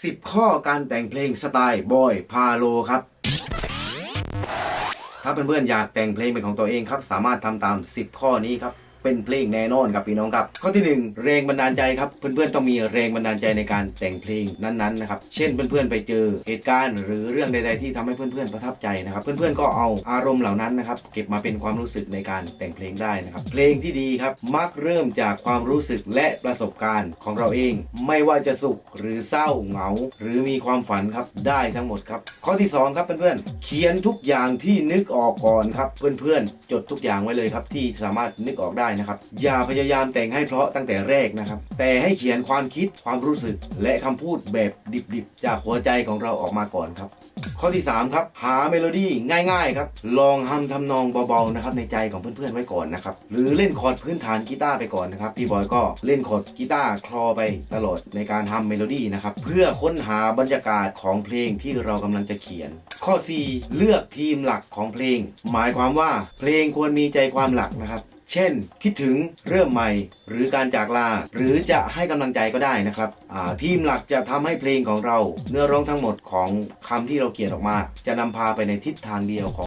10 ข้อการแต่งเพลงสไตล์บอยพาโลครับ ถ้าเพื่อนๆอยากแต่งเพลงเป็นของตัวเองครับ สามารถทำตาม 10 ข้อนี้ครับ เป็นเพลงแน่นอนครับพี่น้องครับ ข้อทีหนึ่1 แรงบันดาลใจครับเพื่อนๆต้องมีแรงบันดาลใจในการแต่งเพลงนั้นๆนะครับเช่นเพื่อนๆไปเจอเหตุการณ์ หรือเรื่องใด ๆ ที่ทำให้เพื่อนๆประทับใจนะครับเพื่อนๆก็เอาอารมณ์เหล่านั้นนะครับเก็บมาเป็นความรู้สึกในการแต่งเพลงได้นะครับเพลงที่ดีครับมักเริ่มจากความรู้สึกและประสบการณ์ของเราเอง ไม่ว่าจะสุขหรือเศร้าเหงา หรือมีความฝันครับได้ทั้งหมดครับข้อที่สองครับเพื่อนๆเขียนทุกอย่างที่นึกออกก่อนครับเพื่อนๆจดทุกอย่างไว้เลยครับที่สามารถนึกออกได้นะครับ อย่าพยายามแต่งให้เพราะตั้งแต่แรกนะครับ แต่ให้เขียนความคิดความรู้สึก และคำพูดแบบดิบๆ จากหัวใจของเราออกมาก่อนครับ ข้อที่ 3 ครับ หาเมโลดี้ง่ายๆครับ ลองฮัมทำนองเบาๆนะครับในใจของเพื่อนๆไว้ก่อนนะครับ หรือเล่นคอร์ดพื้นฐานกีตาร์ไปก่อนนะครับพี่บอยก็เล่นคอร์ดกีตาร์คลอไปตลอดในการทำเมโลดี้นะครับเพื่อค้นหาบรรยากาศของเพลงที่เรากำลังจะเขียน ข้อ 4 เลือกทีมหลักของเพลง หมายความว่าเพลงควรมีใจความหลักนะครับ เช่น คิดถึงเริ่มใหม่ หรือการจากลา หรือจะให้กำลังใจก็ได้นะครับทีมหลักจะทำให้เพลงของเรา เนื้อร้องทั้งหมดของคำที่เราเขียนออกมา จะนำพาไปในทิศทางเดียวของ